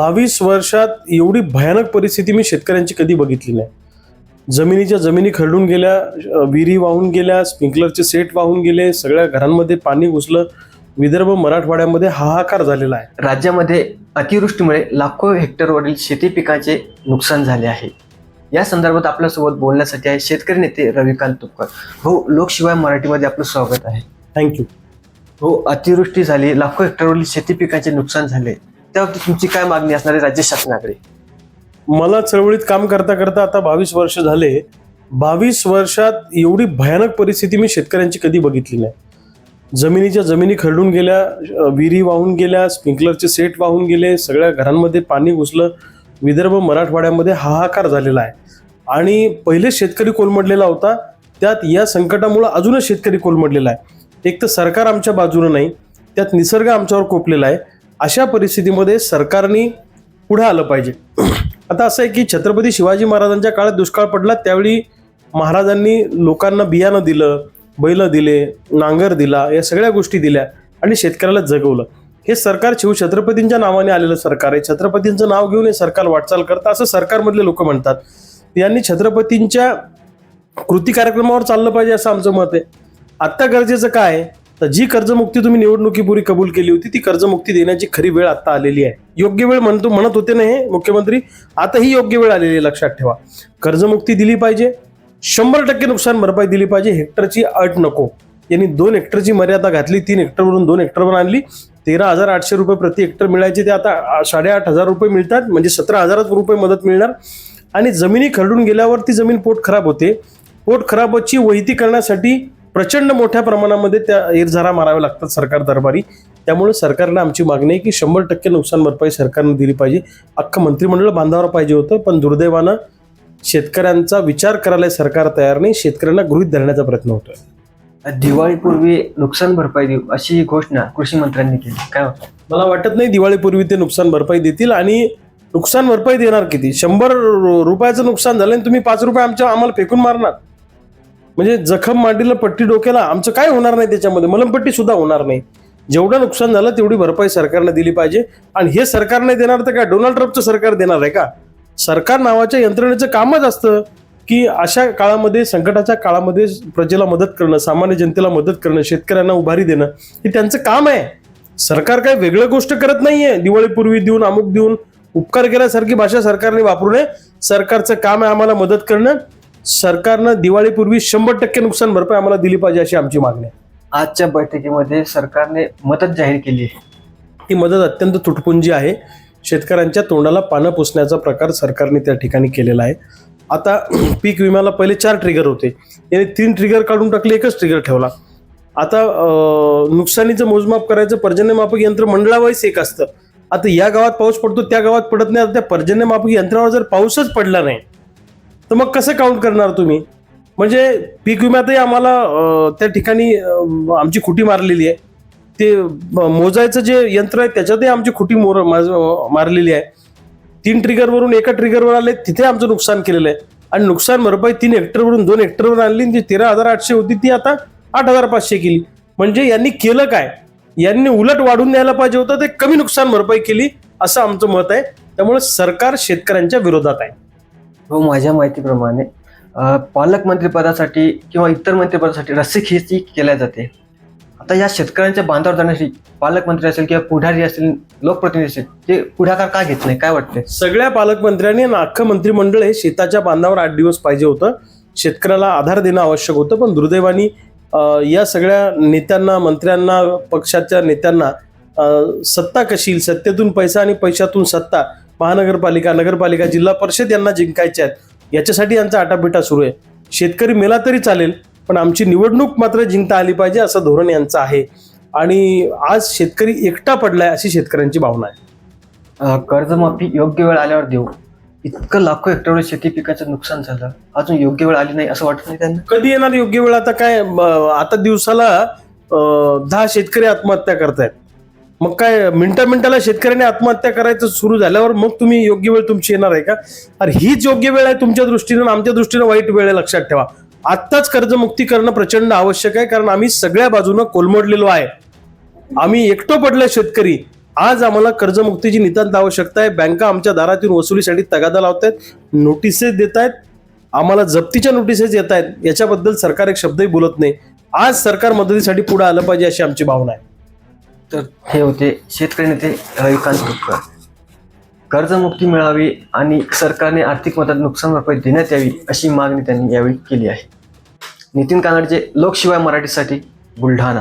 बावीस वर्षात एवढी भयानक परिस्थिती मी शेतकऱ्यांची कधी बघितली नाही. जमिनीच्या जमिनी खरडून गेल्या विहिरी वाहून गेल्या स्प्रिंकलरचे सेट वाहून गेले सगळ्या घरांमध्ये पाणी घुसलं. विदर्भ मराठवाड्यामध्ये हाहाकार झालेला आहे. राज्यामध्ये अतिवृष्टीमुळे लाखो हेक्टरवरील शेती पिकांचे नुकसान झाले आहे. या संदर्भात आपल्यासोबत बोलण्यासाठी आहे शेतकरी नेते रविकांत तुपकर. हो लोकशिवाय मराठीमध्ये आपलं स्वागत आहे. थँक्यू हो अतिवृष्टी झाली लाखो हेक्टरवरील शेती पिकांचे नुकसान झाले. त्याबाबतीत तुमची काय मागणी असणार आहे राज्य शासनाकडे? मला चळवळीत काम करता करता आता बावीस वर्ष झाले. बावीस वर्षात एवढी भयानक परिस्थिती मी शेतकऱ्यांची कधी बघितली नाही. जमिनीच्या जमिनी खरडून गेल्या विहिरी वाहून गेल्या स्प्रिंकलरचे सेट वाहून गेले सगळ्या घरांमध्ये पाणी घुसलं. विदर्भ मराठवाड्यामध्ये हाहाकार झालेला आहे. आणि पहिले शेतकरी कोलमडलेला होता. त्यात या संकटामुळं अजूनच शेतकरी कोलमडलेला आहे. एक तर सरकार आमच्या बाजूनं नाही त्यात निसर्ग आमच्यावर कोपलेला आहे. अशा परिस्थितीमध्ये सरकारने पुढे आलं पाहिजे. आता असं आहे की छत्रपती शिवाजी महाराजांच्या काळात दुष्काळ पडला त्यावेळी महाराजांनी लोकांना बियाणं दिलं बैलं दिले नांगर दिला या सगळ्या गोष्टी दिल्या आणि शेतकऱ्याला जगवलं. हे सरकार शिवछत्रपतींच्या नावाने आलेलं सरकार आहे. छत्रपतींचं नाव घेऊन हे सरकार वाटचाल करतं असं सरकारमधले लोक म्हणतात. यांनी छत्रपतींच्या कृती कार्यक्रमावर चाललं पाहिजे असं आमचं मत आहे. आत्ता गरजेचं काय आहे? तर जी कर्जमुक्ती तुम्ही निवडणुकीपूर्वी कबूल केली होती ती कर्जमुक्ती देण्याची खरी वेळ आता आलेली आहे. योग्य वेळ म्हणतो म्हणत होते ना हे मुख्यमंत्री? आता ही योग्य वेळ आलेली आहे लक्षात ठेवा. कर्जमुक्ती दिली पाहिजे शंभर टक्के नुकसान भरपाई दिली पाहिजे हेक्टरची अट नको. यांनी दोन हेक्टरची मर्यादा घातली तीन हेक्टरवरून दोन हेक्टरवर आणली. तेरा हजार आठशे रुपये प्रति हेक्टर मिळायचे ते आता साडेआठ हजार रुपये मिळतात म्हणजे सतरा हजारच रुपये मदत मिळणार. आणि जमिनी खरडून गेल्यावर ती जमीन पोट खराब होते. पोट खराबची वहिती करण्यासाठी प्रचंड मोठ्या प्रमाणामध्ये त्या एरझारा माराव्या लागतात सरकार दरबारी. त्यामुळे सरकारला आमची मागणी आहे की शंभर टक्के नुकसान भरपाई सरकारने दिली पाहिजे. अख्खं मंत्रिमंडळ बांधावर पाहिजे होतं पण दुर्दैवानं शेतकऱ्यांचा विचार करायला सरकार तयार नाही शेतकऱ्यांना गृहीत धरण्याचा प्रयत्न होतोय. दिवाळीपूर्वी नुकसान भरपाई देऊ अशी घोषणा कृषी मंत्र्यांनी केली. काय होतं मला वाटत नाही दिवाळीपूर्वी ते नुकसान भरपाई देतील आणि नुकसान भरपाई देणार किती? शंभर रुपयाचं नुकसान झालं आणि तुम्ही पाच रुपये आमच्या आम्हाला फेकून मारणार. म्हणजे जखम मांडीला पट्टी डोक्याला आमचं काय होणार नाही त्याच्यामध्ये? मलमपट्टी सुद्धा होणार नाही. जेवढं नुकसान झालं तेवढी भरपाई सरकारने दिली पाहिजे. आणि हे सरकार नाही देणार तर काय? डोनाल्ड ट्रम्पचं सरकार देणार आहे का? सरकार नावाच्या यंत्रणेचं कामच असतं की अशा काळामध्ये संकटाच्या काळामध्ये प्रजेला मदत करणं सामान्य जनतेला मदत करणं शेतकऱ्यांना उभारी देणं हे त्यांचं काम आहे. सरकार काही वेगळं गोष्ट करत नाहीये. दिवाळीपूर्वी देऊन अमुक देऊन उपकार केल्यासारखी भाषा सरकारने वापरू नये. सरकारचं काम आहे आम्हाला मदत करणं. सरकारनं दिवाळीपूर्वी शंभर टक्के नुकसान भरपाई आम्हाला दिली पाहिजे अशी आमची मागणी आहे. आजच्या बैठकीमध्ये सरकारने मदत जाहीर केली आहे. ही मदत अत्यंत तुटपुंजी आहे. शेतकऱ्यांच्या तोंडाला पानं पुसण्याचा प्रकार सरकारने त्या ठिकाणी केलेला आहे. आता पीक विम्याला पहिले चार ट्रिगर होते. याने तीन ट्रिगर काढून टाकले एकच ट्रिगर ठेवला. आता अं, नुकसानीचं मोजमाप करायचं पर्जन्यमापक यंत्र मंडळावाईस एक असतं. आता या गावात पाऊस पडतो त्या गावात पडत नाही. आता त्या पर्जन्यमापक यंत्रावर जर पाऊसच पडला नाही तर मग कसं काउंट करणार तुम्ही? म्हणजे पीक विम्यातही आम्हाला त्या ठिकाणी आमची खुटी मारलेली आहे. ते मोजायचं जे यंत्र आहे त्याच्यातही आमची खुटी मोर मारलेली आहे. तीन ट्रिगरवरून एका ट्रिगरवर आले तिथे आमचं नुकसान केलेलं आहे. आणि नुकसान भरपाई तीन हेक्टरवरून दोन हेक्टरवर आणली आणि जी तेरा हजार आठशे होती ती आता आठ हजार पाचशे केली. म्हणजे यांनी केलं काय? यांनी उलट वाढून द्यायला पाहिजे होतं ते कमी नुकसान भरपाई केली असं आमचं मत आहे. त्यामुळे सरकार शेतकऱ्यांच्या विरोधात आहे. हो माझ्या माहितीप्रमाणे पालकमंत्रीपदासाठी किंवा इतर मंत्रिपदासाठी रस्सीखेची केल्या जाते. आता या शेतकऱ्यांच्या बांधावर जाण्यासाठी पालकमंत्री असेल किंवा पुढारी असेल लोकप्रतिनिधी असेल ते पुढाकार का घेत नाही? काय वाटतंय? सगळ्या पालकमंत्र्यांनी आणि अख्खं मंत्रिमंडळ हे शेताच्या बांधावर आठ दिवस पाहिजे होतं. शेतकऱ्याला आधार देणं आवश्यक होतं पण दुर्दैवानी या सगळ्या नेत्यांना मंत्र्यांना पक्षाच्या नेत्यांना सत्ता कशी सत्तेतून पैसा आणि पैशातून सत्ता महानगरपालिका नगरपालिका जिल्हा परिषद यांना जिंकायच्या आहेत. याच्यासाठी यांचा आटापिटा सुरू आहे. शेतकरी मेला तरी चालेल पण आमची निवडणूक मात्र जिंकता आली पाहिजे असं धोरण यांचं आहे. आणि आज शेतकरी एकटा पडलाय अशी शेतकऱ्यांची भावना आहे. कर्जमाफी योग्य वेळ आल्यावर देऊ. इतकं लाखो हेक्टरवर शेती पिकाचं नुकसान झालं. अजून योग्य वेळ आली नाही असं वाटत नाही त्यांना? कधी येणार योग्य वेळ? आता काय आता दिवसाला दहा शेतकरी आत्महत्या करतायत. मग काय मिनटा मिनटाला शेतकऱ्याने आत्महत्या करायचं सुरू झाल्यावर मग तुम्ही योग्य वेळ तुमची येणार आहे का? अरे हीच योग्य वेळ आहे तुमच्या दृष्टीनं आमच्या दृष्टीनं वाईट वेळ आहे लक्षात ठेवा. आत्ताच कर्जमुक्ती करणं प्रचंड आवश्यक आहे कारण आम्ही सगळ्या बाजूनं कोलमडलेलो आहे. आम्ही एकटो पडलो शेतकरी. आज आम्हाला कर्जमुक्तीची नितांत आवश्यकता आहे. बँका आमच्या दारातून वसुलीसाठी तगादा लावत आहेत नोटिसेस देत आहेत. आम्हाला जप्तीच्या नोटिसेस येत आहेत. याच्याबद्दल सरकार एक शब्दही बोलत नाही. आज सरकार मदतीसाठी पुढे आलं पाहिजे अशी आमची भावना आहे. तर हे होते शेतकरी नेते रविकांत तुपकर कर्जमुक्ती मिळावी आणि सरकारने आर्थिक मदत नुकसान भरपाई देण्यात यावी अशी मागणी त्यांनी यावेळी केली आहे. नितीन कानडचे लोकशिवाय मराठीसाठी बुलढाणा.